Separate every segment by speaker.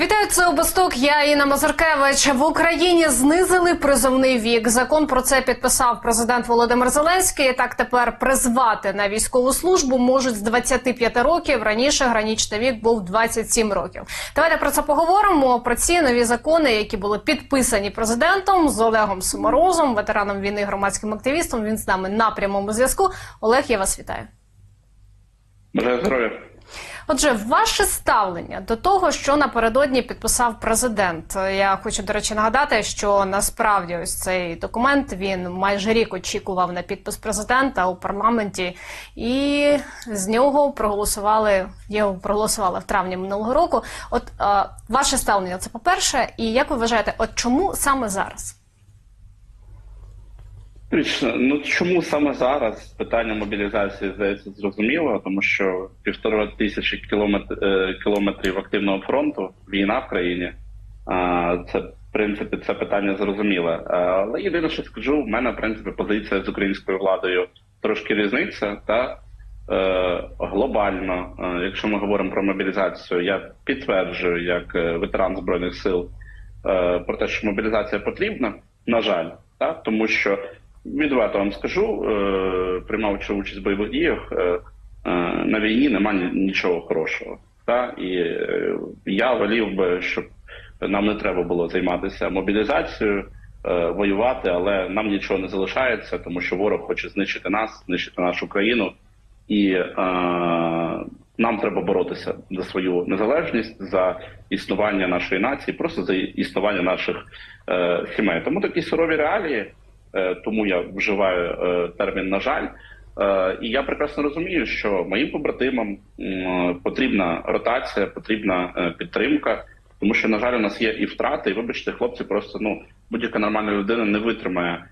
Speaker 1: Вітаю, це Обосток. Я Інна Мазуркевич. В Україні знизили призовний вік. Закон про це підписав президент Володимир Зеленський. Так тепер призвати на військову службу можуть з 25 років. Раніше гранічний вік був 27 років. Давайте про це поговоримо. Про ці нові закони, які були підписані президентом з Олегом Суморозом, ветераном війни, громадським активістом. Він з нами на прямому зв'язку. Олег, я вас вітаю.
Speaker 2: Бажаю здоров'я.
Speaker 1: Отже, ваше ставлення до того, що напередодні підписав президент. Я хочу до речі нагадати, що насправді ось цей документ він майже рік очікував на підпис президента у парламенті, і з нього проголосували його проголосували в травні минулого року. От е, ваше ставлення це по перше, і як ви вважаєте, от чому саме зараз?
Speaker 2: Ну чому саме зараз питання мобілізації здається зрозуміло, тому що півтора тисячі кілометр, е, кілометрів активного фронту, війна в країні. А, Це в принципі це питання зрозуміле. Але єдине, що скажу, в мене в принципі позиція з українською владою трошки різниця. Та е, глобально, якщо ми говоримо про мобілізацію, я підтверджую як е, ветеран збройних сил е, про те, що мобілізація потрібна. На жаль, та тому що відверто вам скажу, е, приймаючи участь в бойових діях, е, е, на війні немає нічого хорошого. Та? І я волів би, щоб нам не треба було займатися мобілізацією, воювати, але нам нічого не залишається, тому що ворог хоче знищити нас, знищити нашу країну, і е, нам треба боротися за свою незалежність, за існування нашої нації, просто за існування наших е, сімей. Тому такі сурові реалії. Е, тому я вживаю е, термін на жаль. Е, І я прекрасно розумію, що моїм побратимам потрібна ротація, потрібна підтримка, тому що, на жаль, у нас є і втрати, і вибачте, хлопці просто ну будь-яка нормальна людина не витримає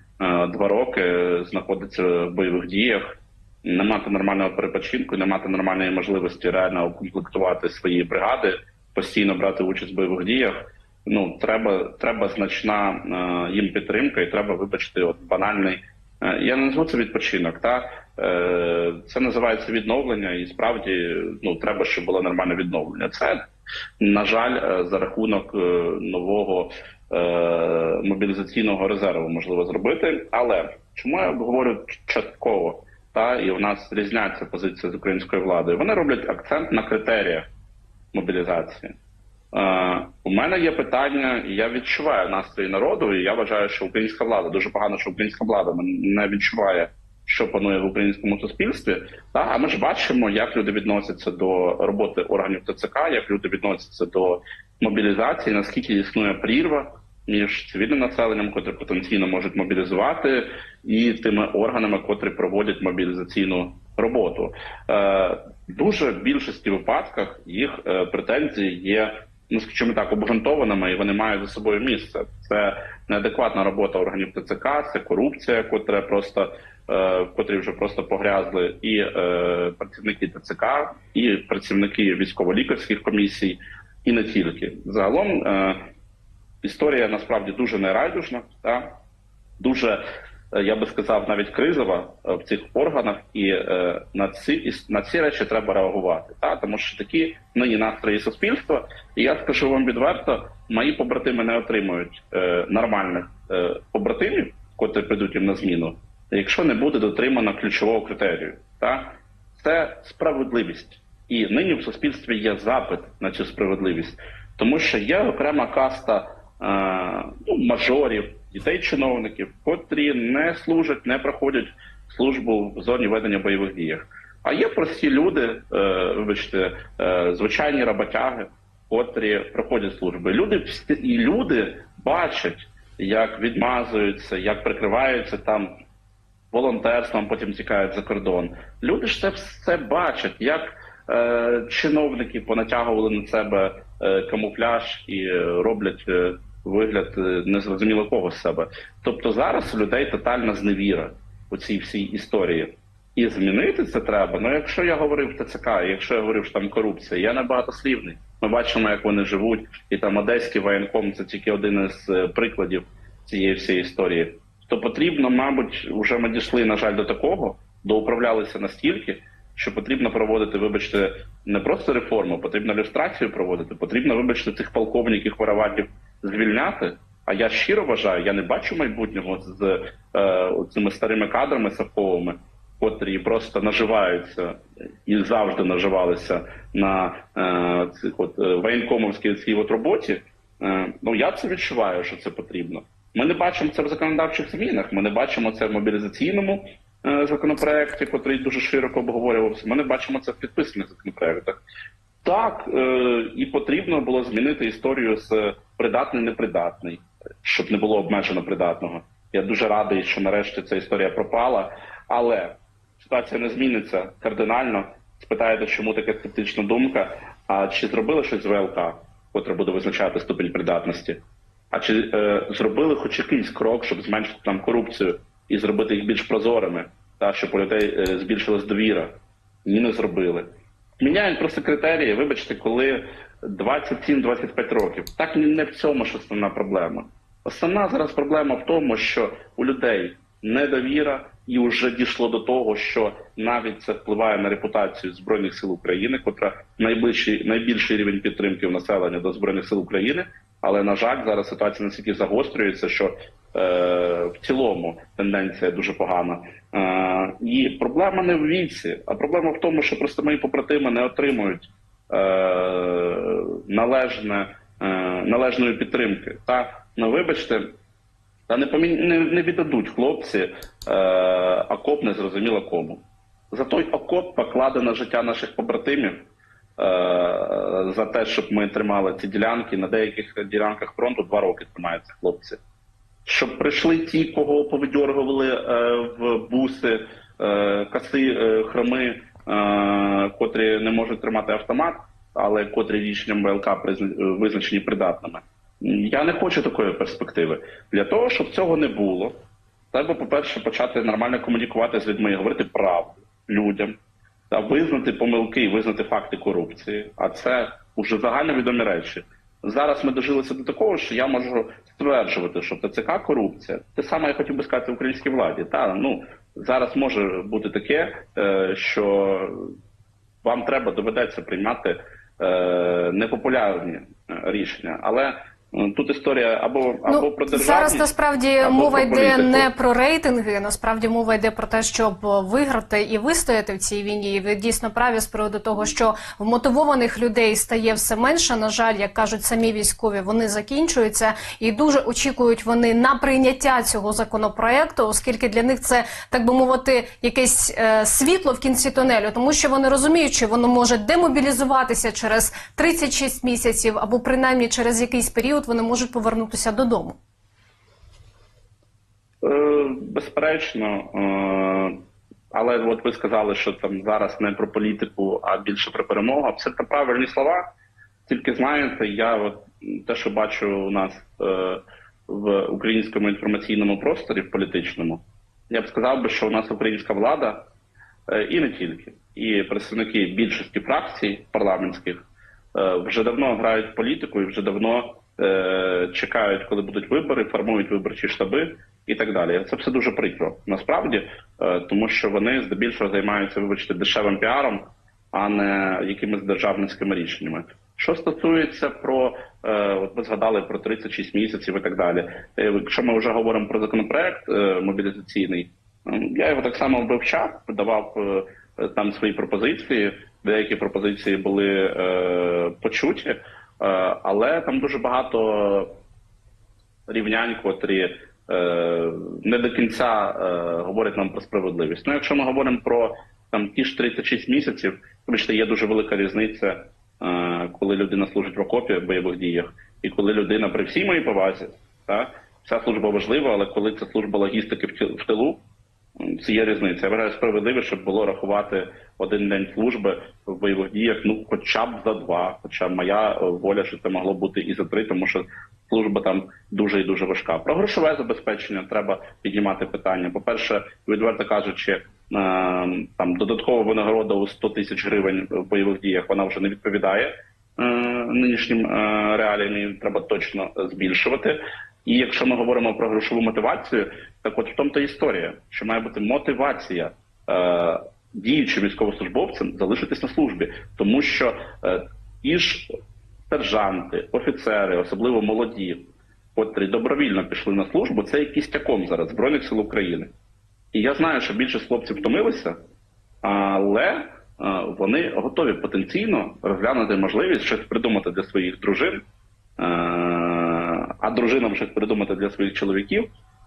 Speaker 2: два роки, знаходиться в бойових діях, не мати нормального перепочинку, не мати нормальної можливості реально укомплектувати свої бригади, постійно брати участь в бойових діях ну треба треба значна е, їм підтримка, і треба вибачити, от банальний. Е, я не назву це відпочинок. Та е, це називається відновлення, і справді ну треба, щоб було нормальне відновлення. Це на жаль, е, за рахунок е, нового е, мобілізаційного резерву можливо зробити. Але чому я говорю частково? Та і у нас різняться позиції з українською владою. Вони роблять акцент на критеріях мобілізації. Е, у мене є питання, і я відчуваю настрої народу, і я вважаю, що українська влада дуже погано, що українська влада не відчуває, що панує в українському суспільстві. Та а ми ж бачимо, як люди відносяться до роботи органів ТЦК, як люди відносяться до мобілізації, наскільки існує прірва між цивільним населенням, котре потенційно можуть мобілізувати, і тими органами, котрі проводять мобілізаційну роботу. Е, Дуже в більшості випадках їх е, претензії є ну скажімо так, обґрунтованими, і вони мають за собою місце. Це неадекватна робота органів ТЦК, це корупція, котра просто е, котрі вже просто погрязли, і е, працівники ТЦК, і працівники військово-лікарських комісій, і не тільки загалом е, історія насправді дуже нерайдужна, та дуже я би сказав, навіть кризова е, в цих органах, і е, на ці на ці речі треба реагувати. Та тому що такі нині настрої суспільства, і я скажу вам відверто, мої побратими не отримують е, нормальних е, побратимів, котрі прийдуть їм на зміну, якщо не буде дотримано ключового критерію. Та це справедливість, і нині в суспільстві є запит на цю справедливість, тому що є окрема каста е, ну, мажорів дітей чиновників, котрі не служать, не проходять службу в зоні ведення бойових діях. А є прості люди, е, вибачте, е, звичайні роботяги, котрі проходять служби. Люди і люди бачать, як відмазуються, як прикриваються там волонтерством, потім тікають за кордон. Люди ж це все бачать, як е, чиновники понатягували на себе е, камуфляж і роблять. Вигляд е, незрозуміло кого з себе. Тобто зараз у людей тотальна зневіра у цій всій історії. І змінити це треба. Ну, якщо я говорив ТЦК, якщо я говорив, що там корупція, я не багатослівний. Ми бачимо, як вони живуть, і там одеський воєнком це тільки один із е, прикладів цієї всієї історії. То потрібно, мабуть, вже ми дійшли, на жаль, до такого, доуправлялися настільки, що потрібно проводити, вибачте, не просто реформу, потрібно люстрацію проводити, потрібно, вибачте, цих полковників вороватів звільняти. А я щиро вважаю, я не бачу майбутнього з е, цими старими кадрами совковими, котрі просто наживаються і завжди наживалися на е, цих от е, воєнкомовській цій от роботі. Е, ну я це відчуваю, що це потрібно. Ми не бачимо це в законодавчих змінах. Ми не бачимо це в мобілізаційному е, законопроекті, котрий дуже широко обговорювався. Ми не бачимо це в підписаних законопроектах. Так, е, і потрібно було змінити історію з придатний непридатний, щоб не було обмежено придатного. Я дуже радий, що нарешті ця історія пропала, але ситуація не зміниться кардинально. Спитаєте, чому така скептична думка? А чи зробили щось з ВЛК, котре буде визначати ступінь придатності? А чи е, зробили хоч якийсь крок, щоб зменшити там корупцію і зробити їх більш прозорими, та щоб у людей е, збільшилась довіра? Ні, не зробили. Міняють просто критерії. Вибачте, коли 27-25 років. Так не в цьому ж основна проблема. Основна зараз проблема в тому, що у людей недовіра, і вже дійшло до того, що навіть це впливає на репутацію збройних сил України, котра найближчий найбільший рівень підтримки в населення до збройних сил України. Але на жаль, зараз ситуація настільки загострюється, що в цілому тенденція дуже погана. Е, і проблема не в віці, а проблема в тому, що просто мої побратими не отримують е, належне, е, належної підтримки. Та ну вибачте, та не помі... не, не віддадуть хлопці е, окоп не зрозуміло кому. За той окоп покладено життя наших побратимів. е, За те, щоб ми тримали ці ділянки на деяких ділянках фронту два роки тримаються хлопці. Щоб прийшли ті, кого повидьоргували е, в буси, е, каси, е, хроми, котрі не можуть тримати автомат, але котрі рішенням призна- визначені придатними. Я не хочу такої перспективи. Для того, щоб цього не було, треба, по-перше, почати нормально комунікувати з людьми, говорити правду людям, та визнати помилки визнати факти корупції. А це вже загальновідомі речі. Зараз ми дожилися до такого, що я можу стверджувати, що ТЦК корупція. Те саме я хотів би сказати українській владі. Та ну зараз може бути таке, е, що вам треба доведеться приймати е, непопулярні е, рішення, але тут історія або або
Speaker 1: Ну,
Speaker 2: про державність,
Speaker 1: зараз насправді
Speaker 2: або
Speaker 1: мова
Speaker 2: про
Speaker 1: йде не про рейтинги, насправді мова йде про те, щоб виграти і вистояти в цій війні. І ви дійсно праві з приводу того, що вмотивованих людей стає все менше. На жаль, як кажуть самі військові, вони закінчуються і дуже очікують вони на прийняття цього законопроекту, оскільки для них це так би мовити якесь е, світло в кінці тунелю, тому що вони розуміють, що воно може демобілізуватися через 36 місяців або принаймні через якийсь період вони можуть повернутися додому.
Speaker 2: Е, Безперечно, е, але от ви сказали, що там зараз не про політику, а більше про перемогу. Абсолютно правильні слова. Тільки знаєте, я от те, що бачу у нас е, в українському інформаційному просторі в політичному, я б сказав би, що у нас українська влада і не тільки, і представники більшості фракцій парламентських вже давно грають в політику і вже давно чекають, коли будуть вибори, формують виборчі штаби і так далі. Це все дуже прикро насправді, е, тому що вони здебільшого займаються, вибачте, дешевим піаром, а не якимись державницькими рішеннями. Що стосується про е, от ви згадали про 36 місяців і так далі. Е, Якщо ми вже говоримо про законопроект е, мобілізаційний, я його так само вивчав, давав е, е, там свої пропозиції. Деякі пропозиції були е, почуті, е, але там дуже багато рівнянь, котрі е, не до кінця е, говорять нам про справедливість. Ну, якщо ми говоримо про там ті ж 36 місяців, вибачте, є дуже велика різниця, е, коли людина служить в окопі в бойових діях, і коли людина при всій моїй повазі, та, ця служба важлива, але коли це служба логістики в тилу, це є різниця. Я вважаю справедливо, щоб було рахувати один день служби в бойових діях, ну хоча б за два. Хоча моя е, воля, що це могло бути і за три, тому що служба там дуже і дуже важка. Про грошове забезпечення треба піднімати питання. По-перше, відверто кажучи, е, там додаткова винагорода у 100 тисяч гривень в бойових діях вона вже не відповідає е, нинішнім реаліям. Треба точно збільшувати. І якщо ми говоримо про грошову мотивацію, так от в тому то історія, що має бути мотивація е, діючим військовослужбовцям залишитись на службі, тому що е, ті ж сержанти, офіцери, особливо молоді, котрі добровільно пішли на службу, це є кістяком зараз Збройних сил України. І я знаю, що більшість хлопців втомилися, але е, вони готові потенційно розглянути можливість щось придумати для своїх дружин, е, а дружинам щось придумати для своїх чоловіків,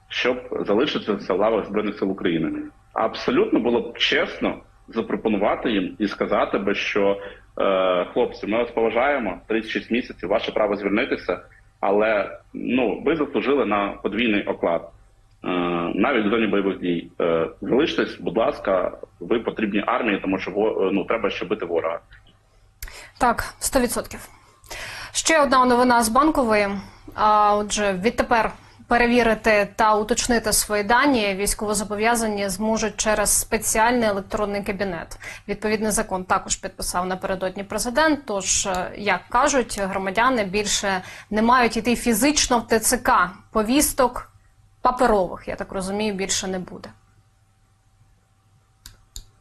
Speaker 2: щоб залишитися в лавах Збройних сил України. Абсолютно було б чесно запропонувати їм і сказати би, що е, хлопці, ми вас поважаємо 36 місяців, ваше право звільнитися, але ну ви заслужили на подвійний оклад. Е, навіть в зоні бойових дій. Е, Залиштесь, будь ласка, ви потрібні армії, тому що ну треба ще бити ворога.
Speaker 1: Так, 100%. Ще одна новина з банкової. А отже, відтепер перевірити та уточнити свої дані військовозобов'язані зможуть через спеціальний електронний кабінет. Відповідний закон також підписав напередодні президент. Тож, е, як кажуть, громадяни більше не мають іти фізично в ТЦК. Повісток паперових, я так розумію, більше не буде.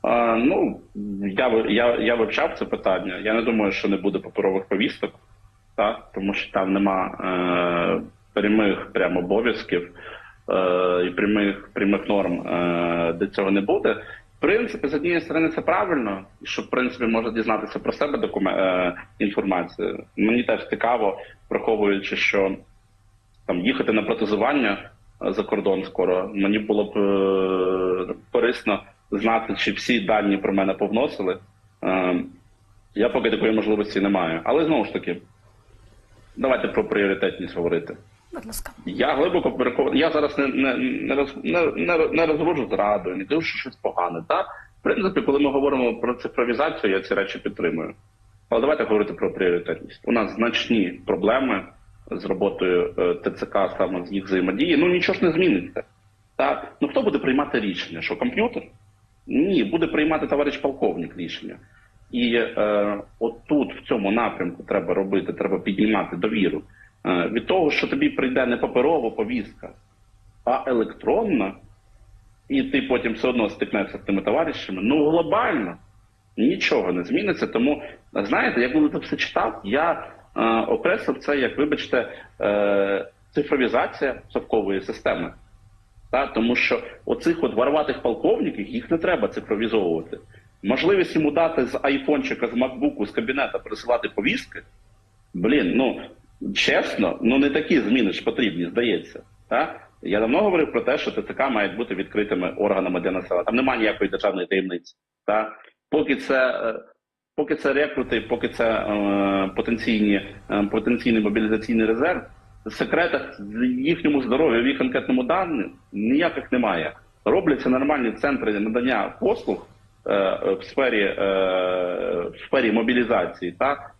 Speaker 2: Е, Ну я я, я вивчав це питання. Я не думаю, що не буде паперових повісток, так тому що там нема е, прямих прямо обов'язків е, і прямих прямих норм, е, де цього не буде. В принципі, з однієї сторони, це правильно, що в принципі можна дізнатися про себе докумен... е, інформацію. Мені теж цікаво, враховуючи, що там їхати на протезування е, за кордон скоро. Мені було б е, корисно знати, чи всі дані про мене повносили. Е, я поки такої можливості не маю. Але знову ж таки, давайте про пріоритетність говорити.
Speaker 1: Будь ласка.
Speaker 2: Я глибоко переконаний. Я зараз не, не, не, роз, не, не, не розводжу зраду, не кажу, що щось погане. Та? В принципі, коли ми говоримо про цифровізацію, я ці речі підтримую. Але давайте говорити про пріоритетність. У нас значні проблеми з роботою е, ТЦК, саме з їх взаємодії. Ну нічого ж не зміниться. Так? Ну хто буде приймати рішення? Що комп'ютер? Ні, буде приймати товариш полковник рішення. І е, отут, в цьому напрямку, треба робити, треба піднімати довіру. Е, від того, що тобі прийде не паперова повістка, а електронна, і ти потім все одно стикнешся з тими товаришами, ну глобально нічого не зміниться. Тому, знаєте, я коли це все читав, я е, окреслив це як, вибачте, е, цифровізація совкової системи. Та, тому що оцих от варватих полковників їх не треба цифровізовувати. Можливість йому дати з айфончика, з макбуку, з кабінета присилати повістки. Блін, ну чесно, ну не такі зміни ж потрібні, здається. Та? Я давно говорив про те, що ТЦК мають бути відкритими органами для населення. Там немає ніякої державної таємниці. Та? Поки це. е, Поки це рекрути, поки це е, потенційні, е, потенційний мобілізаційний резерв, секретах їхньому здоров'ю, в їх анкетному дані ніяких немає. Робляться нормальні центри надання послуг в сфері, е, в сфері мобілізації, так?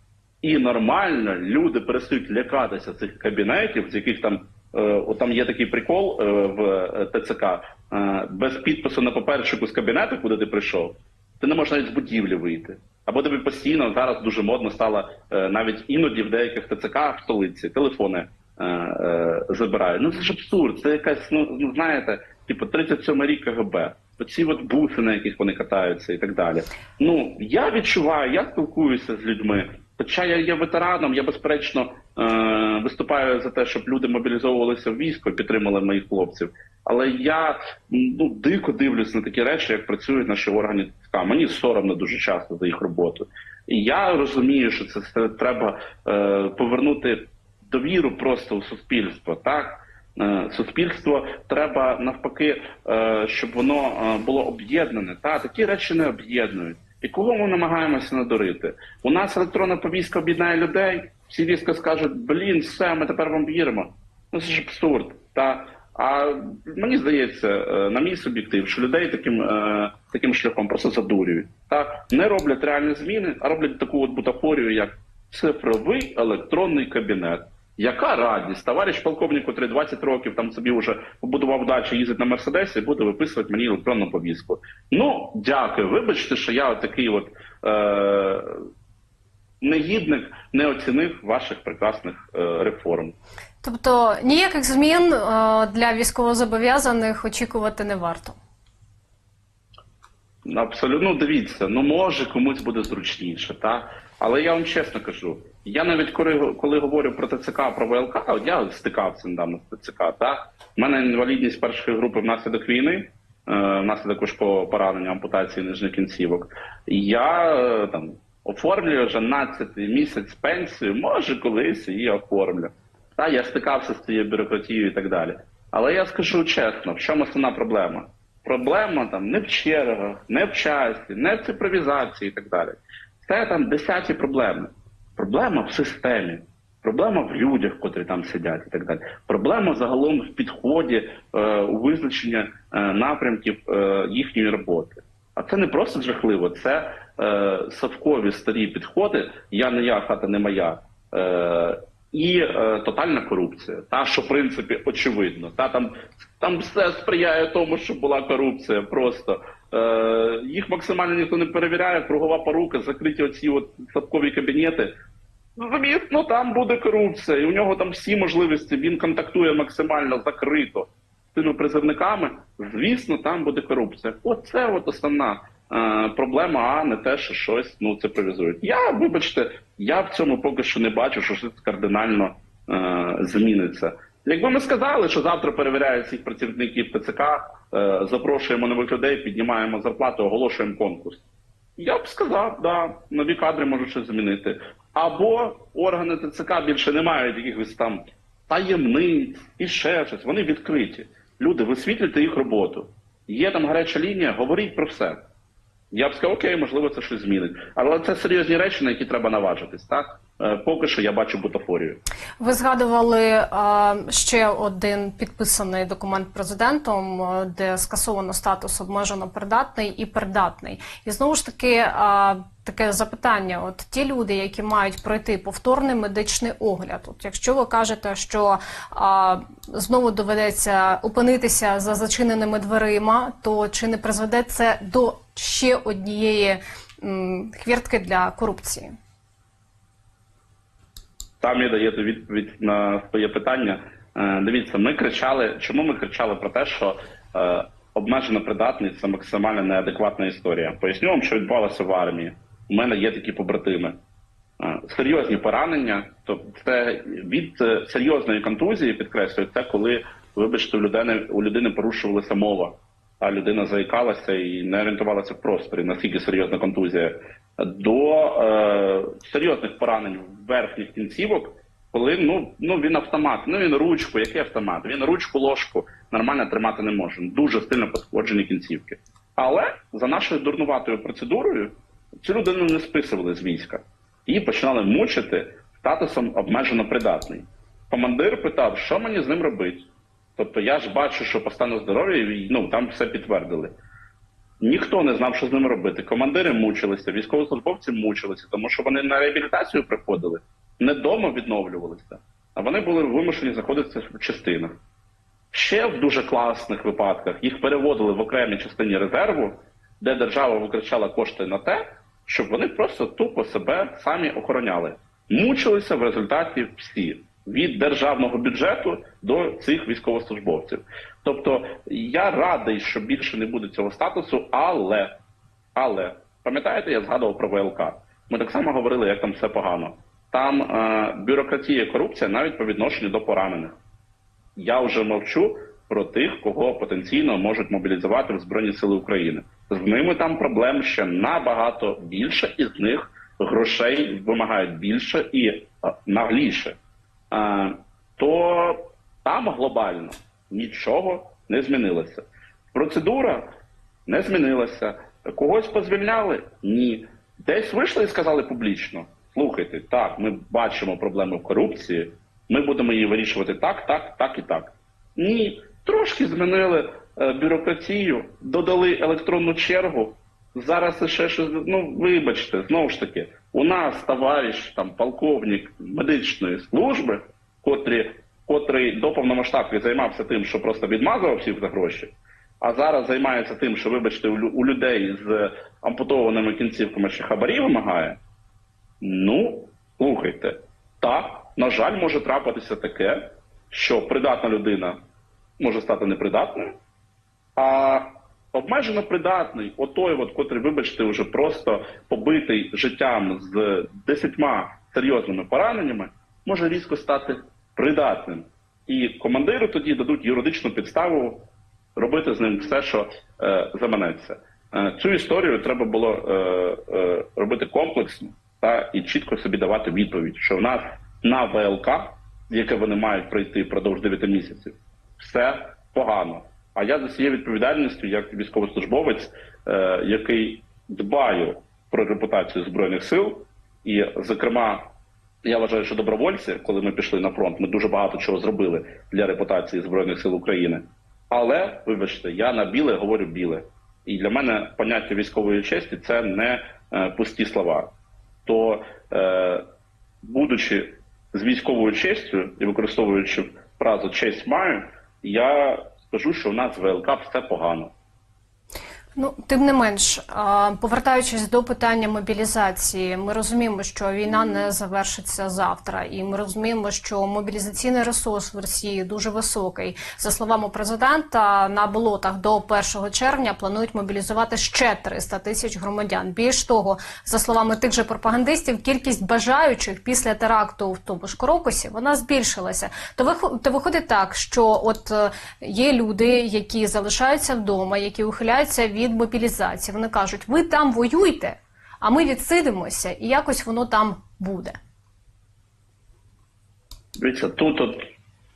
Speaker 2: І нормально люди перестають лякатися цих кабінетів, з яких там е, там є такий прикол е, в е, ТЦК, е, без підпису на паперчику з кабінету, куди ти прийшов, ти не можеш навіть з будівлі вийти. Або тобі постійно зараз дуже модно стало е, навіть іноді в деяких ТЦК в столиці телефони е, е, забирають. Ну це ж абсурд, це якась, ну ну, знаєте, типу 37 рік КГБ. Оці от буси, на яких вони катаються, і так далі. Ну я відчуваю, я спілкуюся з людьми. Хоча я є ветераном, я безперечно е, виступаю за те, щоб люди мобілізовувалися в військо, підтримали моїх хлопців. Але я ну дико дивлюсь на такі речі, як працюють наші органи ТЦК. Мені соромно дуже часто за їх роботу. І я розумію, що це, треба е, повернути довіру просто у суспільство. Так суспільство треба навпаки, е, щоб воно е, було об'єднане. Та такі речі не об'єднують. І кого ми намагаємося надурити? У нас електронна повістка об'єднає людей. Всі різко скажуть: блін, все, ми тепер вам віримо. Ну це ж абсурд. Та а мені здається, е, на мій суб'єктив, що людей таким е, таким шляхом просто задурюють. Так не роблять реальні зміни, а роблять таку от бутафорію, як цифровий електронний кабінет. Яка радість? Товариш полковник, котрий 20 років там собі вже побудував дачу, їздить на Мерседесі, буде виписувати мені електронну повістку. Ну, дякую. Вибачте, що я такий от е- негідник не оцінив ваших прекрасних е- реформ.
Speaker 1: Тобто ніяких змін е, для військовозобов'язаних очікувати не варто.
Speaker 2: Абсолютно, ну дивіться, ну може комусь буде зручніше, так? Але я вам чесно кажу, я навіть коли, коли говорю про ТЦК, про ВЛК, от я стикався недавно з ТЦК, так? У мене інвалідність першої групи внаслідок війни, е, внаслідок важкого поранення, ампутації нижніх кінцівок. Я е, там оформлюю вже 12 місяць пенсію, може колись її оформлю. Та я стикався з цією бюрократією і так далі. Але я скажу чесно, в чому основна проблема? Проблема там не в чергах, не в часі, не в цифровізації і так далі. Це там десяті проблеми. Проблема в системі, проблема в людях, котрі там сидять, і так далі. Проблема загалом в підході е, у визначення е, напрямків е, їхньої роботи. А це не просто жахливо, це е, совкові старі підходи. Я не я, хата не моя. Е, і е, тотальна корупція, та що в принципі очевидно, та там там все сприяє тому, що була корупція. Просто е, їх максимально ніхто не перевіряє. Кругова порука, закриті оці от садкові кабінети. Ну, Звісно, там буде корупція, і у нього там всі можливості. Він контактує максимально закрито з тими призовниками. Звісно, там буде корупція. Оце от основна е, проблема, а не те, що щось ну цифровізують. Я, вибачте, я в цьому поки що не бачу, що щось кардинально е, зміниться. Якби ми сказали, що завтра перевіряють всіх працівників ТЦК, запрошуємо нових людей, піднімаємо зарплату, оголошуємо конкурс. Я б сказав, да, нові кадри можуть щось змінити. Або органи ТЦК більше не мають якихось там таємниць і ще щось. Вони відкриті. Люди, висвітлюйте їх роботу. Є там гаряча лінія, говоріть про все. Я б сказав, окей, можливо, це щось змінить. Але це серйозні речі, на які треба наважитись. Так Е, поки що я бачу бутафорію.
Speaker 1: Ви згадували е, ще один підписаний документ президентом, е, де скасовано статус обмежено придатний і придатний. І знову ж таки. е, Таке запитання: от ті люди, які мають пройти повторний медичний огляд, от якщо ви кажете, що а, знову доведеться опинитися за зачиненими дверима, то чи не призведе це до ще однієї хвіртки для корупції?
Speaker 2: Самі даєте відповідь на своє питання. Е, Дивіться, ми кричали. Чому ми кричали про те, що е, обмежена придатність це максимально неадекватна історія? Поясню вам, що відбувалося в армії. У мене є такі побратими. Е, Серйозні поранення, то це від серйозної контузії, підкреслюю, це коли, вибачте, у людини у людини порушувалася мова, а людина заїкалася і не орієнтувалася в просторі, наскільки серйозна контузія, до е, серйозних поранень верхніх кінцівок, коли ну, ну він автомат, ну він ручку, який автомат? Він ручку, ложку нормально тримати не може. Дуже сильно пошкоджені кінцівки. Але за нашою дурнуватою процедурою цю людину не списували з війська. Її починали мучити статусом обмежено придатний. Командир питав, що мені з ним робити. Тобто я ж бачу, що по стану здоров'я ну, там все підтвердили. Ніхто не знав, що з ним робити. Командири мучилися, військовослужбовці мучилися, тому що вони на реабілітацію приходили, не вдома відновлювалися, а вони були вимушені знаходитися в частинах. Ще в дуже класних випадках їх переводили в окремі частині резерву, де держава витрачала кошти на те, щоб вони просто тупо себе самі охороняли. Мучилися в результаті всі від державного бюджету до цих військовослужбовців. Тобто я радий, що більше не буде цього статусу, але, але пам'ятаєте, я згадував про ВЛК. Ми так само говорили, як там все погано. Там е, бюрократія, корупція навіть по відношенню до поранених. Я вже мовчу про тих, кого потенційно можуть мобілізувати в Збройні Сили України. З ними там проблем ще набагато більше, і з них грошей вимагають більше і е, нагліше. То там глобально нічого не змінилося. Процедура не змінилася. Когось позвільняли? Ні. Десь вийшли і сказали публічно: слухайте, так, ми бачимо проблему в корупції, ми будемо її вирішувати так, так, так і так. Ні, трошки змінили е, бюрократію, додали електронну чергу. Зараз ще щось, ну вибачте, знову ж таки, у нас товариш, там полковник медичної служби, котрі, котрий до повномасштабки займався тим, що просто відмазував всіх за гроші, а зараз займається тим, що, вибачте, у, людей з ампутованими кінцівками ще хабарі вимагає. Ну, слухайте, так, на жаль, може трапитися таке, що придатна людина може стати непридатною, а обмежено придатний, отой, от, котрий, вибачте, вже просто побитий життям з десятьма серйозними пораненнями, може різко стати придатним. І командиру тоді дадуть юридичну підставу робити з ним все, що е, заманеться. Е, цю історію треба було е, е, робити комплексно та і чітко собі давати відповідь, що в нас на ВЛК, яке вони мають пройти впродовж 9 місяців, все погано. А я за цією відповідальністю, як військовослужбовець, е, який дбаю про репутацію збройних сил, і, зокрема, я вважаю, що добровольці, коли ми пішли на фронт, ми дуже багато чого зробили для репутації збройних сил України. Але, вибачте, я на біле говорю біле. І для мене поняття військової честі це не е, пусті слова. То, е, будучи з військовою честю і використовуючи фразу честь маю, я скажу, що в нас в ВЛК все погано.
Speaker 1: Ну, тим не менш, повертаючись до питання мобілізації, ми розуміємо, що війна не завершиться завтра, і ми розуміємо, що мобілізаційний ресурс в Росії дуже високий. За словами президента, на болотах до 1 червня планують мобілізувати ще 300 тисяч громадян. Більш того, за словами тих же пропагандистів, кількість бажаючих після теракту в тому ж Крокусі вона збільшилася. То вихо- то виходить так, що от е, є люди, які залишаються вдома, які ухиляються від мобілізації. Вони кажуть, ви там воюйте, а ми відсидимося, і якось воно там буде.
Speaker 2: Дивіться, тут от,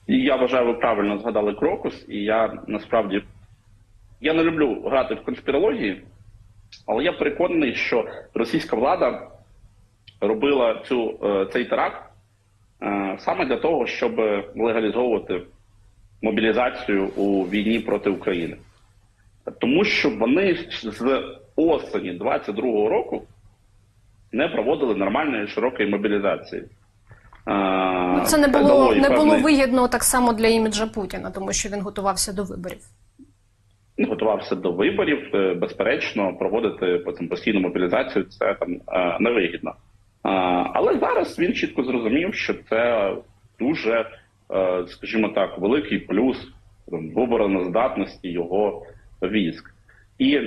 Speaker 2: я вважаю, ви правильно згадали Крокус, і я насправді я не люблю грати в конспірології, але я переконаний, що російська влада робила цю, е, цей теракт е, саме для того, щоб легалізовувати мобілізацію у війні проти України. Тому що вони з осені 22-го року не проводили нормальної широкої мобілізації.
Speaker 1: Ну, це не було не було вигідно так само для іміджа Путіна, тому що він готувався до виборів.
Speaker 2: готувався до виборів, е, безперечно, проводити потім постійну мобілізацію це там е, невигідно. Але зараз він чітко зрозумів, що це дуже, е, скажімо так, великий плюс в обороноздатності його військ. І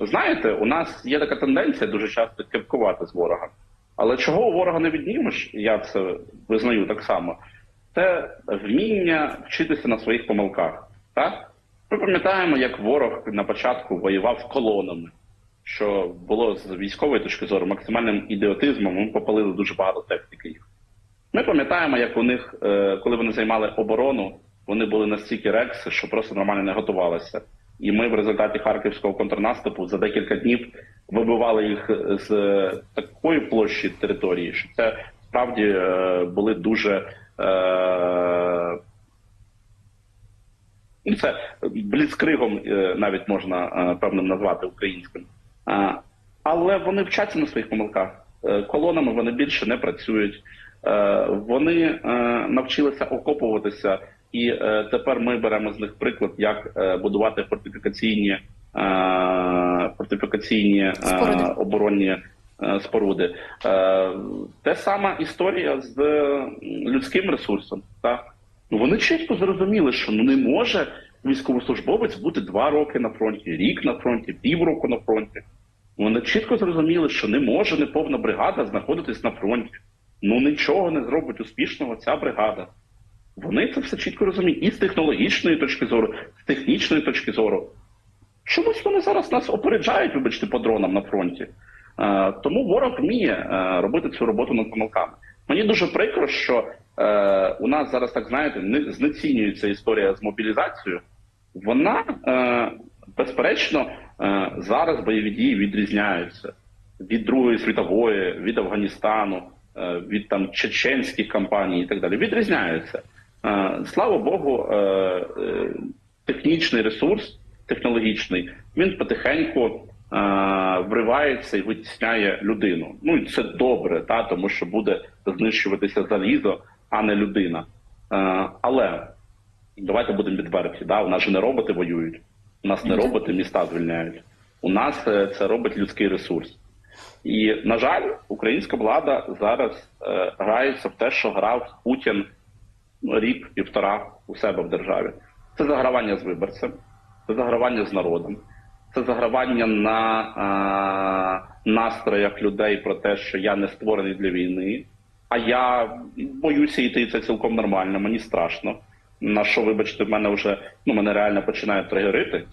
Speaker 2: знаєте, у нас є така тенденція дуже часто кепкувати з ворога. Але чого у ворога не віднімеш, я це визнаю так само, це вміння вчитися на своїх помилках. Так? Ми пам'ятаємо, як ворог на початку воював колонами, що було з військової точки зору максимальним ідіотизмом, ми попалили дуже багато техніки їх. Ми пам'ятаємо, як у них, е, коли вони займали оборону, вони були настільки рекси, що просто нормально не готувалися. І ми в результаті харківського контрнаступу за декілька днів вибивали їх з такої площі території, що це справді е, були дуже. Е, Ну, це бліцкригом е, навіть можна е, певним назвати українським. Е, Але вони вчаться на своїх помилках. Е, Колонами вони більше не працюють. Е, Вони е, навчилися окопуватися, і е, тепер ми беремо з них приклад, як е, будувати фортифікаційні, е, фортифікаційні е, оборонні е, споруди. Е, Те сама історія з людським ресурсом. Так? Ну вони чітко зрозуміли, що ну не може військовослужбовець бути два роки на фронті, рік на фронті, півроку на фронті. Вони чітко зрозуміли, що не може неповна бригада знаходитись на фронті. Ну нічого не зробить успішного ця бригада. Вони це все чітко розуміють і з технологічної точки зору, з технічної точки зору. Чомусь вони зараз нас опереджають, вибачте, по дронам на фронті. Е, тому ворог вміє е, робити цю роботу над помилками. Мені дуже прикро, що е, у нас зараз, так знаєте, не знецінюється історія з мобілізацією. Вона, е, безперечно, е, зараз бойові дії відрізняються від Другої світової, від Афганістану, е, від там чеченських кампаній і так далі. Відрізняються. Слава Богу, е, е, технічний ресурс, технологічний, він потихеньку е, вривається і витісняє людину. Ну і це добре, та, тому що буде знищуватися залізо, а не людина. Але давайте будемо відверті. Да? У нас же не роботи воюють, у нас не роботи міста звільняють. У нас це робить людський ресурс. І, на жаль, українська влада зараз грається в те, що грав Путін рік-півтора у себе в державі. Це загравання з виборцем, це загравання з народом, це загравання на е, настроях людей про те, що я не створений для війни. А я боюся йти, це цілком нормально, мені страшно. На що, вибачте, в мене вже ну мене реально починає тригерити.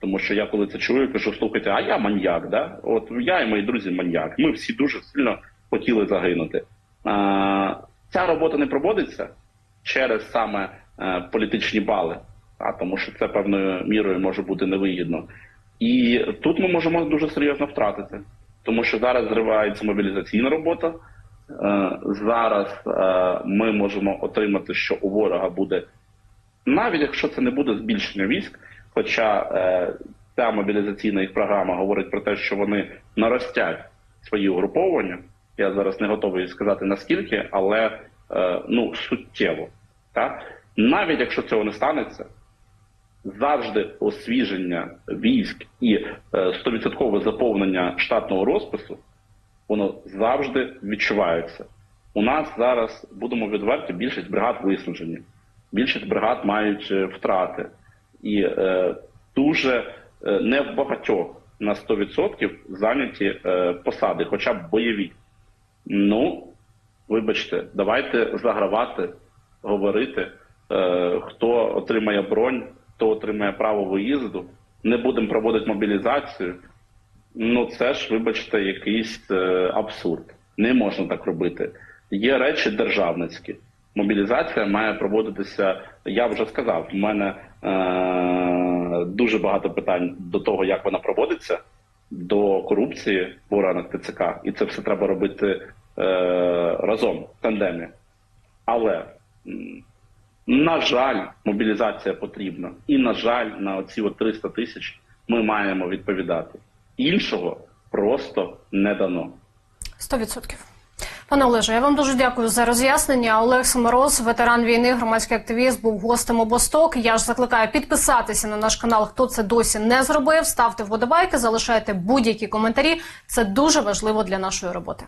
Speaker 2: Тому що я коли це чую, кажу, слухайте, а я маньяк, да? От я і мої друзі маньяк. Ми всі дуже сильно хотіли загинути. А, ця робота не проводиться через саме е, політичні бали, а тому що це певною мірою може бути невигідно. І тут ми можемо дуже серйозно втратити, тому що зараз зривається мобілізаційна робота. Е, зараз е, ми можемо отримати, що у ворога буде навіть якщо це не буде збільшення військ, хоча ця мобілізаційна їх програма говорить про те, що вони наростять свої угруповання. Я зараз не готовий сказати наскільки, але ну суттєво. Так? Навіть якщо цього не станеться, завжди освіження військ і е, стовідсоткове заповнення штатного розпису, воно завжди відчувається. У нас зараз будемо відверті, більшість бригад виснажені, більшість бригад мають е, втрати, і е, дуже е, не в багатьох на 100% зайняті е, посади, хоча б бойові. Ну, вибачте, давайте загравати, говорити, е, хто отримає бронь, хто отримає право виїзду. Не будемо проводити мобілізацію. Ну, це ж, вибачте, якийсь е, абсурд. Не можна так робити. Є речі державницькі. Мобілізація має проводитися. Я вже сказав, в мене е, дуже багато питань до того, як вона проводиться, до корупції в органах ТЦК, і це все треба робити разом в тандемі. Але на жаль, мобілізація потрібна. І, на жаль, на оці от 300 тисяч ми маємо відповідати. Іншого просто не дано.
Speaker 1: 100%. Пане Олеже, я вам дуже дякую за роз'яснення. Олег Самороз, ветеран війни, громадський активіст, був гостем обосток. Я ж закликаю підписатися на наш канал, хто це досі не зробив. Ставте вподобайки, залишайте будь-які коментарі. Це дуже важливо для нашої роботи.